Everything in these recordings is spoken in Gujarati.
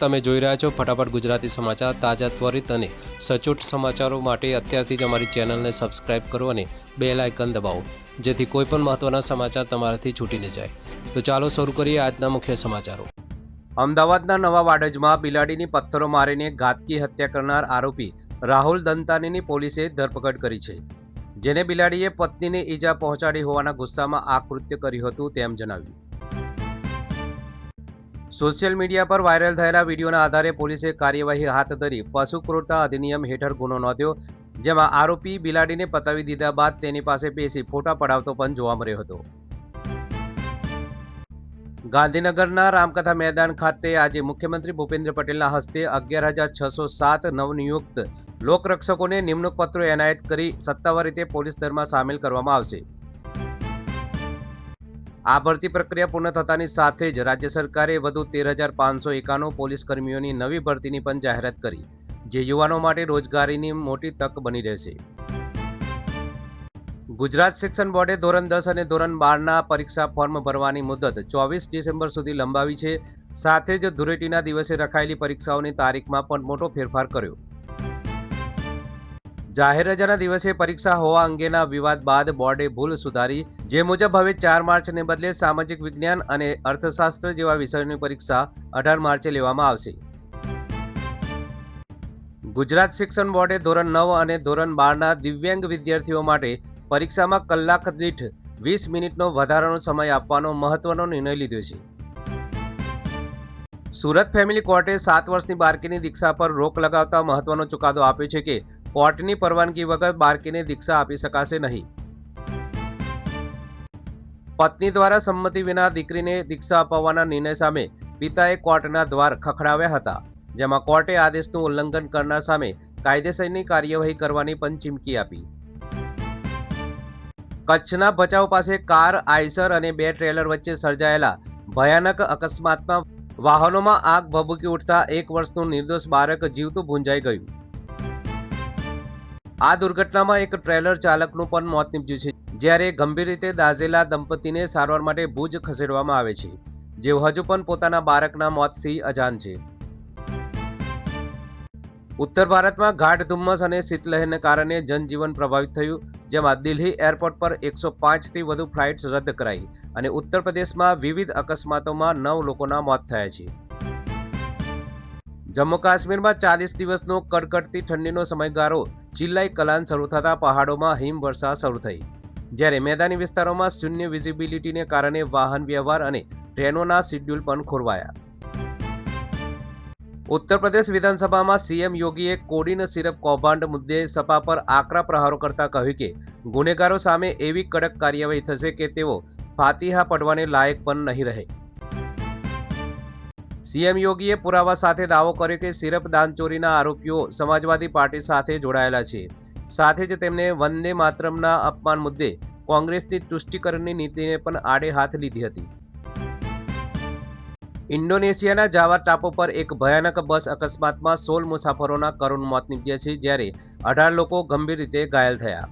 તમે જોઈ રહ્યા છો ફટાફટ ગુજરાતી સમાચાર તાજા ત્વરિત અને સચોટ સમાચારો માટે અત્યારથી જ અમારી ચેનલને સબસ્ક્રાઇબ કરો અને બે લાયકન દબાવો, જેથી કોઈપણ મહત્ત્વના સમાચાર તમારાથી છૂટી ન જાય. તો ચાલો શરૂ કરીએ આજના મુખ્ય સમાચારો. અમદાવાદના નવા વાડજમાં બિલાડીની પથ્થરો મારીને ઘાતકી હત્યા કરનાર આરોપી રાહુલ દંતાનીની પોલીસે ધરપકડ કરી છે. જેને બિલાડીએ પત્નીને ઈજા પહોંચાડી હોવાના ગુસ્સામાં આ કૃત્ય કર્યું હતું તેમ જણાવ્યું. સોશિયલ મીડિયા પર વાયરલ થયેલા વિડીયોના આધારે પોલીસે કાર્યવાહી હાથ ધરી પશુ ક્રૂરતા અધિનિયમ હેઠળ ગુનો નોંધ્યો, જેમાં આરોપી બિલાડીને પતાવી દીધા બાદ તેની પાસે બેસી ફોટા પડાવતો પણ જોવા મળ્યો હતો. ગાંધીનગરના રામકથા મેદાન ખાતે આજે મુખ્યમંત્રી ભૂપેન્દ્ર પટેલના હસ્તે અગિયાર હજાર છસો સાત નવનિયુક્ત લોકરક્ષકોને નિમણૂક પત્રો એનાયત કરી સત્તાવાર રીતે પોલીસ દળમાં સામેલ કરવામાં આવશે. આ ભરતી પ્રક્રિયા પૂર્ણ થતાની સાથે જ રાજ્ય સરકારે વધુ તેર હજાર પાંચસો એકાણું પોલીસ કર્મીઓની નવી ભરતીની પણ જાહેરાત કરી, જે યુવાનો માટે રોજગારીની મોટી તક બની રહેશે. ગુજરાત શિક્ષણ બોર્ડે ધોરણ દસ અને ધોરણ બારના પરીક્ષા ફોર્મ ભરવાની મુદત ચોવીસ ડિસેમ્બર સુધી લંબાવી છે, સાથે જ ધૂળેટીના દિવસે રખાયેલી પરીક્ષાઓની તારીખમાં પણ મોટો ફેરફાર કર્યો. જાહેર રજાના દિવસે પરીક્ષા હોવા અંગેના વિવાદ બાદ બોર્ડે ભૂલ સુધારી, જે મુજબ હવે ચાર માર્ચને બદલે સામાજિક વિજ્ઞાન અને અર્થશાસ્ત્ર જેવા વિષયોની પરીક્ષા અઢાર માર્ચે લેવામાં આવશે. ગુજરાત શિક્ષણ બોર્ડે ધોરણ નવ અને ધોરણ બારના દિવ્યાંગ વિદ્યાર્થીઓ માટે પરીક્ષામાં કલાક દીઠ વીસ મિનિટનો વધારાનો સમય આપવાનો મહત્વનો નિર્ણય લીધો છે. સુરત ફેમિલી કોર્ટે સાત વર્ષની બાળકીની દીક્ષા પર રોક લગાવતા મહત્વનો ચુકાદો આપ્યો છે કે કોર્ટની પરવાનગી વગર બાળકીને દીક્ષા આપી શકાશે નહીં. પત્ની દ્વારા સંમતિ વિના દીકરીને દીક્ષા અપાવવાના નિર્ણય સામે પિતાએ કોર્ટના દ્વાર ખખડાવ્યા હતા, જેમાં કોર્ટે આદેશનું ઉલ્લંઘન કરનાર સામે કાયદેસરની કાર્યવાહી કરવાની પણ ચીમકી આપી. કચ્છના ભચાઉ પાસે કાર, આઈસર અને બે ટ્રેલર વચ્ચે સર્જાયેલા ભયાનક અકસ્માતમાં વાહનોમાં આગ ભભૂકી ઉઠતા એક વર્ષનું નિર્દોષ બાળક જીવતું ભૂંજાઈ ગયું. આ દુર્ઘટનામાં એક ટ્રેલર ચાલકનું પણ મોત નીપજ્યું છે, જ્યારે ગંભીર રીતે દાઝેલા દંપતીને સારવાર માટે ભુજ ખસેડવામાં આવે છે, જેઓ હજુ પણ પોતાના બાળકના મોતથી અજાન છે. ઉત્તર ભારતમાં ગાઢ ધુમ્મસ અને શીતલહેરને કારણે જનજીવન પ્રભાવિત થયું, જેમાં દિલ્હી એરપોર્ટ પર એકસો પાંચથી વધુ ફ્લાઇટ્સ રદ કરાઈ અને ઉત્તર પ્રદેશમાં વિવિધ અકસ્માતોમાં નવ લોકોના મોત થયા છે. જમ્મુ કાશ્મીરમાં ચાલીસ દિવસનો કડકડતી ઠંડીનો સમયગાળો ચિલ્લાઈ કલાન શરૂ થતાં પહાડોમાં હિમવર્ષા શરૂ થઈ. જ્યારે મેદાની વિસ્તારોમાં શૂન્ય વિઝિબિલિટીને કારણે વાહન વ્યવહાર અને ટ્રેનોના શેડ્યુલ પણ ખોરવાયા. ઉત્તર પ્રદેશ વિધાનસભામાં સીએમ યોગીએ કોડીન સિરપ કૌભાંડ મુદ્દે સપા પર આકરા પ્રહારો કરતા કહ્યું કે, ગુનેગારો સામે એવી કડક કાર્યવાહી થશે કે તેઓ ફાતિહા પડવાને લાયક પણ નહીં રહે. સીએમ યોગીએ પુરાવા સાથે દાવો કર્યો કે સિરપ દાનચોરીના આરોપીઓ સમાજવાદી પાર્ટી સાથે જોડાયેલા છે. સાથે જ તેમને વંદે માતરમના અપમાન મુદ્દે કોંગ્રેસની તુષ્ટિકરણની નીતિને પણ આડે હાથ લીધી હતી. ઇન્ડોનેશિયાના જાવા ટાપુ પર એક ભયાનક બસ અકસ્માતમાં સોળ મુસાફરોના કરુણ મોત નીપજ્યા છે, જ્યારે અઢાર લોકો ગંભીર રીતે ઘાયલ થયા.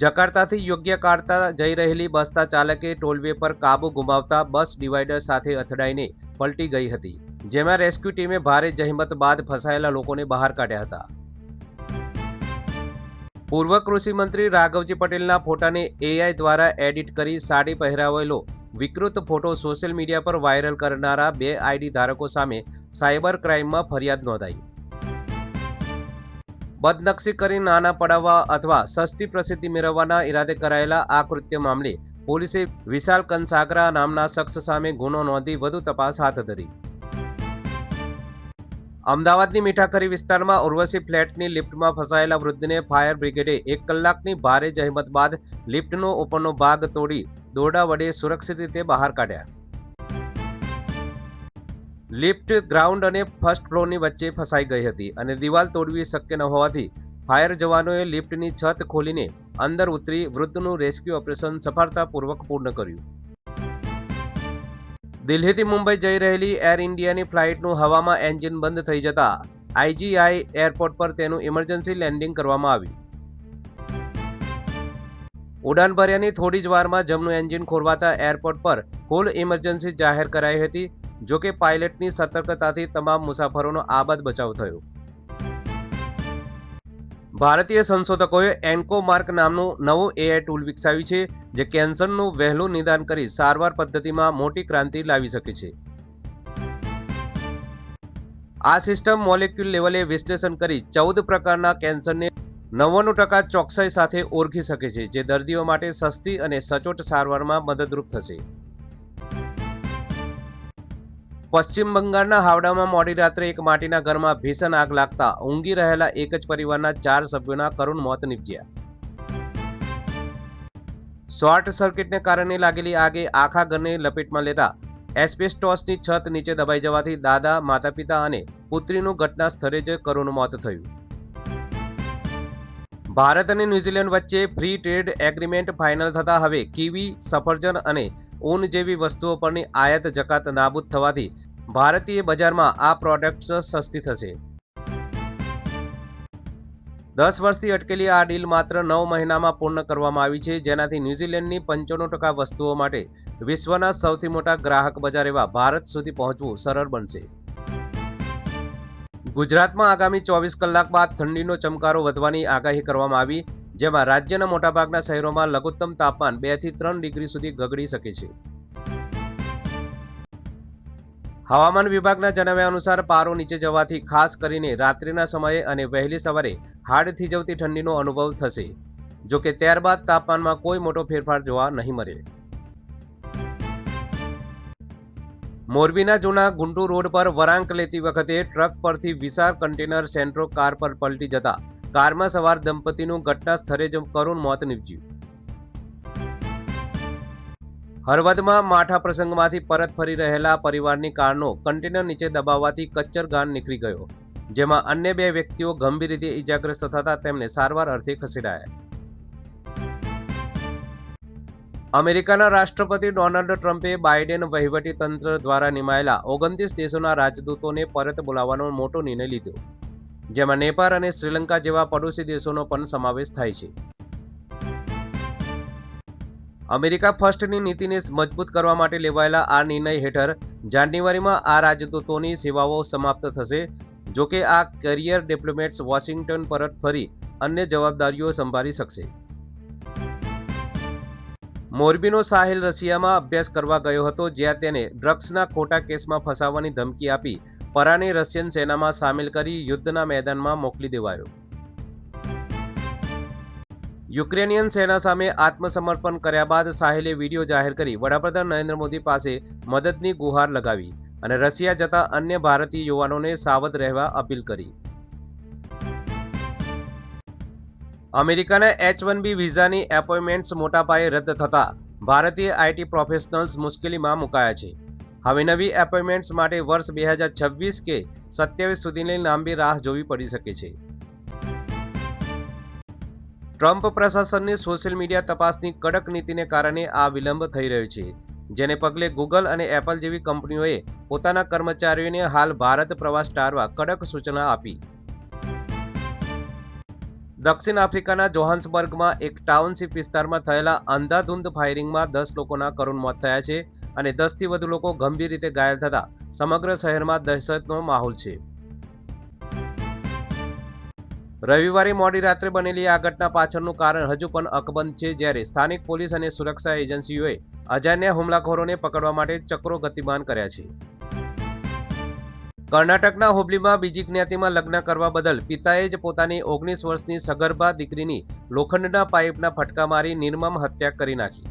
જકાર્તાથી યોગ્ય કાઢતા જઈ રહેલી બસના ચાલકે ટોલવે પર કાબુ ગુમાવતા બસ ડિવાઈડર સાથે અથડાઈને પલટી ગઈ હતી, જેમાં રેસ્ક્યુ ટીમે ભારે જહેમત બાદ ફસાયેલા લોકોને બહાર કાઢ્યા હતા. પૂર્વ કૃષિ મંત્રી રાઘવજી પટેલના ફોટાને એઆઈ દ્વારા એડિટ કરી સાડી પહેરાવેલો વિકૃત ફોટો સોશિયલ મીડિયા પર વાયરલ કરનારા બે આઈડી ધારકો સામે સાયબર ક્રાઇમમાં ફરિયાદ નોંધાઈ. બદનક્ષી કરી નાના પડાવવા અથવા સસ્તી પ્રસિદ્ધિ મેળવવાના ઈરાદે કરાયેલા આ કૃત્ય મામલે પોલીસે વિશાલ કંસાગરા નામના શખ્સ સામે ગુનો નોંધી વધુ તપાસ હાથ ધરી. અમદાવાદની મીઠાખરી વિસ્તારમાં ઉર્વશી ફ્લેટની લિફ્ટમાં ફસાયેલા વૃદ્ધને ફાયર બ્રિગેડે એક કલાકની ભારે જહેમત બાદ લિફ્ટનો ઉપરનો ભાગ તોડી દોરડા વડે સુરક્ષિત રીતે બહાર કાઢ્યા. લિફ્ટ ગ્રાઉન્ડ અને ફર્સ્ટ ફ્લોરની વચ્ચે ફસાઈ ગઈ હતી અને દિવાલ તોડવી શક્ય ન હોવાથી ફાયર જવાનોએ લિફ્ટની છત ખોલીને અંદર ઉતરી વૃદ્ધનું રેસ્ક્યુ ઓપરેશન સફળતાપૂર્વક પૂર્ણ કર્યું. દિલ્હીથી મુંબઈ જઈ રહેલી એર ઇન્ડિયાની ફ્લાઇટનું હવામાં એન્જિન બંધ થઈ જતા આઈજીઆઈ એરપોર્ટ પર તેનું ઇમરજન્સી લેન્ડિંગ કરવામાં આવ્યું. ઉડાન ભર્યાની થોડી જ વારમાં જમનું એન્જિન ખોરવાતા એરપોર્ટ પર ફૂલ ઇમરજન્સી જાહેર કરાઈ હતી. જો કે પાયલટની સતર્કતાથી તમામ મુસાફરોનો આબાદ બચાવ થયો. ભારતીય સંશોધકોએ એન્કો માર્ક નામનું નવું એઆઈ ટૂલ વિકસાવ્યું છે, જે કેન્સરનું વહેલું નિદાન કરી સારવાર પદ્ધતિમાં મોટી ક્રાંતિ લાવી શકે છે. આ સિસ્ટમ મોલેક્યુલ લેવલે વિશ્લેષણ કરી ચૌદ પ્રકારના કેન્સરને નવ્વાણું ટકા ચોકસાઈ સાથે ઓળખી શકે છે, જે દર્દીઓ માટે સસ્તી અને સચોટ સારવારમાં મદદરૂપ થશે. પશ્ચિમ બંગાળના હાવડામાં મોડી રાત્રે એક માટીના ઘરમાં ભીષણ આગ લાગતા ઊંઘી રહેલા એક જ પરિવારના ચાર સભ્યોના કરુણ મોત નીપજ્યા. શોર્ટ સર્કિટને કારણે લાગેલી આગે આખા ઘરને લપેટમાં લેતા એસ્બેસ્ટોસની છત નીચે દબાઈ જવાથી દાદા માતા પિતા અને પુત્રીનું ઘટના સ્થળે જ કરુણ મોત થયું. ભારત અને ન્યૂઝીલેન્ડ વચ્ચે ફ્રી ટ્રેડ એગ્રીમેન્ટ ફાઇનલ થતા હવે કીવી, સફરજન અને ઊન જેવી વસ્તુઓ પરની આયાત જકાત નાબૂદ થવાથી ભારતીય બજારમાં આ પ્રોડક્ટ્સ સસ્તી થશે. દસ વર્ષથી અટકેલી આ ડીલ માત્ર નવ મહિનામાં પૂર્ણ કરવામાં આવી છે, જેનાથી ન્યૂઝીલેન્ડની પંચાણું ટકા વસ્તુઓ માટે વિશ્વના સૌથી મોટા ગ્રાહક બજાર એવા ભારત સુધી પહોંચવું સરળ બનશે. ગુજરાતમાં આગામી ચોવીસ કલાક બાદ ઠંડીનો ચમકારો વધવાની આગાહી કરવામાં આવી. જેમાં રાજ્યના મોટાભાગના શહેરોમાં લઘુત્તમ તાપમાન બેથી ત્રણ ડિગ્રી સુધી ગગડી શકે છે. હવામાન વિભાગના જણાવ્યા અનુસાર પારો નીચે જવાથી ખાસ કરીને રાત્રિના સમયે અને વહેલી સવારે હાડ થીજવતી ઠંડીનો અનુભવ થશે, જો કે ત્યારબાદ તાપમાનમાં કોઈ મોટો ફેરફાર જોવા નહીં મળે. મોરબીના જૂના ગુંટુ રોડ પર વરાંક લેતી વખતે ટ્રક પરથી વિશાળ કન્ટેનર સેન્ટ્રો કાર પર પલટી જતા કારમાં સવાર દંપતીનું ઘટના સ્થળે જ કરુણ મોત નીપજ્યું. હળવદમાં માઠા પ્રસંગમાંથી પરત ફરી રહેલા પરિવારની કારનો કન્ટેનર નીચે દબાવવાથી કચ્ચર ગાન નીકળી ગયો, જેમાં અન્ય બે વ્યક્તિઓ ગંભીર રીતે ઇજાગ્રસ્ત થતા તેમને સારવાર અર્થે ખસેડાયા. અમેરિકાના રાષ્ટ્રપતિ ડોનાલ્ડ ટ્રમ્પે બાઇડેન વહીવટી તંત્ર દ્વારા નિમાયેલા ઓગણત્રીસ દેશોના રાજદૂતોને પરત બોલાવવાનો મોટો નિર્ણય લીધો. જેમાં નેપાળ અને શ્રીલંકા જેવા પડોશી દેશોનો પણ સમાવેશ થાય છે. અમેરિકા ફર્સ્ટની નીતિને મજબૂત કરવા માટે લેવાયેલા આ નિર્ણય હેઠળ જાન્યુઆરીમાં આ રાજદૂતોની સેવાઓ સમાપ્ત થશે જો કે આ કરિયર ડિપ્લોમેટ્સ વોશિંગ્ટન પરત ફરી અન્ય જવાબદારીઓ સંભાળી શકશે. મોરબીનો સાહિલ રશિયામાં અભ્યાસ કરવા ગયો હતો, જ્યાં તેને ડ્રગ્સના ખોટા કેસમાં ફસાવવાની ધમકી આપી પરાને રશિયન સેનામાં સામેલ કરી યુદ્ધના મેદાનમાં મોકલી દેવાયો. યુક્રેનિયન સેના સામે આત્મસમર્પણ કર્યા બાદ સાહિલે વીડિયો જાહેર કરી વડાપ્રધાન નરેન્દ્ર મોદી પાસે મદદની ગુહાર લગાવી અને રશિયા જતા અન્ય ભારતીય યુવાનોને સાવધ રહેવા અપીલ કરી. અમેરિકાના એચ વન બી વિઝાની એપોઇન્ટમેન્ટ્સ મોટા પાયે રદ થતા ભારતીય આઈટી પ્રોફેશનલ્સ મુશ્કેલીમાં મુકાયા છે. હવે નવી એપોઇન્ટમેન્ટ્સ માટે વર્ષ બે હજાર છવ્વીસ કે સત્યાવીસ સુધીની લાંબી રાહ જોવી પડી શકે છે. ટ્રમ્પ પ્રશાસનની સોશિયલ મીડિયા તપાસની કડક નીતિને કારણે આ વિલંબ થઈ રહ્યો છે, જેને પગલે ગૂગલ અને એપલ જેવી કંપનીઓએ પોતાના કર્મચારીઓને હાલ ભારત પ્રવાસ ટાળવા કડક સૂચના આપી. દક્ષિણ આફ્રિકાના જોહાન્સબર્ગમાં એક ટાઉનશીપ વિસ્તારમાં થયેલા અંધાધૂંધ ફાયરિંગમાં દસ લોકોના કરુણ મોત થયા છે. અને દસથી વધુ લોકો ગંભીર રીતે ઘાયલ થતા સમગ્ર શહેરમાં દહેશતનો માહોલ છે. રવિવારે મોડી રાત્રે બનેલી આ ઘટના પાછળનું કારણ હજુ પણ અકબંધ છે, જ્યારે સ્થાનિક પોલીસ અને સુરક્ષા એજન્સીઓએ અજાણ્યા હુમલાખોરોને પકડવા માટે ચક્રો ગતિમાન કર્યા છે. કર્ણાટકના હુબલીમાં બીજી જ્ઞાતિમાં લગ્ન કરવા બદલ પિતાએ જ પોતાની ઓગણીસ વર્ષની સગર્ભા દીકરીની લોખંડના પાઇપના ફટકા મારી નિર્મમ હત્યા કરી નાખી.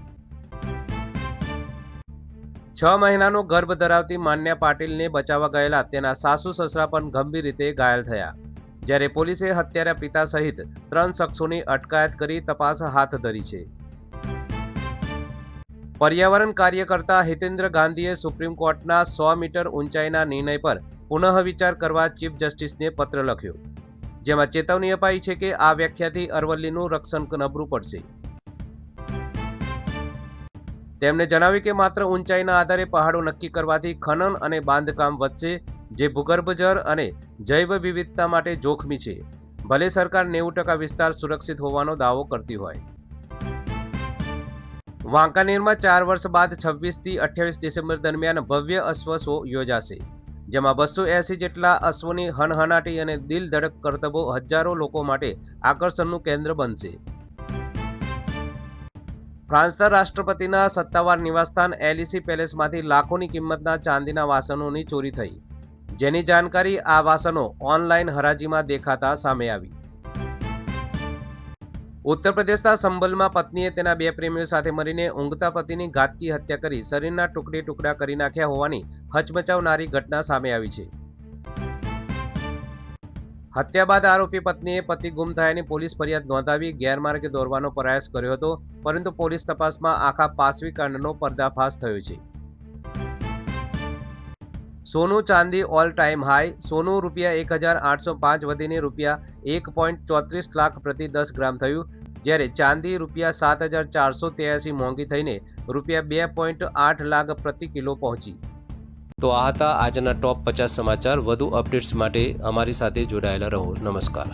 છ મહિનાનો ગર્ભ ધરાવતી માન્યા પાટીલને બચાવવા ગયેલા તેના સાસુ સસરા પણ ગંભીર રીતે ઘાયલ થયા. જ્યારે પોલીસે હત્યારા પિતા સહિત ત્રણ શખ્સોની અટકાયત કરી તપાસ હાથ ધરી છે. પર્યાવરણ કાર્યકર્તા હિતેન્દ્ર ગાંધીએ સુપ્રીમ કોર્ટના સો મીટર ઊંચાઈના નિર્ણય પર પુનઃવિચાર કરવા ચીફ જસ્ટિસને પત્ર લખ્યો. જેમાં ચેતવણી અપાઈ છે કે આ વ્યાખ્યાથી અરવલ્લીનું રક્ષણ નબળું પડશે. તેમણે જણાવ્યું કે માત્ર ઊંચાઈના આધારે પહાડો નક્કી કરવાથી ખનન અને બાંધકામ વધશે, જે ભૂગર્ભ જળ અને જૈવ વિવિધતા માટે જોખમી છે. ભલે સરકાર નેવું ટકા વિસ્તાર સુરક્ષિત હોવાનો દાવો કરતી હોય. વાંકાનેરમાં ચાર વર્ષ બાદ છવ્વીસથી અઠ્યાવીસ ડિસેમ્બર દરમિયાન ભવ્ય અશ્વ શો યોજાશે, જેમાં બસો એંસી જેટલા અશ્વની હનહનાટી અને દિલ ધડક કરતબો હજારો લોકો માટે આકર્ષણનું કેન્દ્ર બનશે. ફ્રાન્સના રાષ્ટ્રપતિના સત્તાવાર નિવાસસ્થાન એલિસી પેલેસમાંથી લાખોની કિંમતના ચાંદીના વાસણોની ચોરી થઈ. જેની જાણકારી આ વાસણો ઓનલાઈન હરાજીમાં દેખાતા સામે આવી. ઉત્તર પ્રદેશના સંભલમાં પત્નીએ તેના બે પ્રેમીઓ સાથે મળીને ઊંઘતા પતિની ઘાતકી હત્યા કરી શરીરના ટુકડે ટુકડા કરી નાખ્યા હોવાની હચમચાવનારી ઘટના સામે આવી છે. હત્યા બાદ આરોપી પત્નીએ પતિ ગુમ થયાની પોલીસ ફરિયાદ નોંધાવી ગેરમાર્ગે દોરવાનો પ્રયાસ કર્યો હતો, પરંતુ પોલીસ તપાસમાં આખા પાસવી કાંડનો પર્દાફાશ થયો છે. સોનું ચાંદી ઓલ ટાઈમ હાઈ, સોનું રૂપિયા એક હજાર આઠસો પાંચ વધીને રૂપિયા એક પોઈન્ટ ચોત્રીસ લાખ પ્રતિ દસ ગ્રામ થયું, જ્યારે ચાંદી રૂપિયા સાત હજાર ચારસો ત્યાસી મોંઘી થઈને રૂપિયા બે પોઈન્ટ આઠ લાખ પ્રતિ કિલો પહોંચી. તો આ હતા આજના ટોપ પચાસ સમાચાર. વધુ અપડેટ્સ માટે અમારી સાથે જોડાયેલા રહો. નમસ્કાર.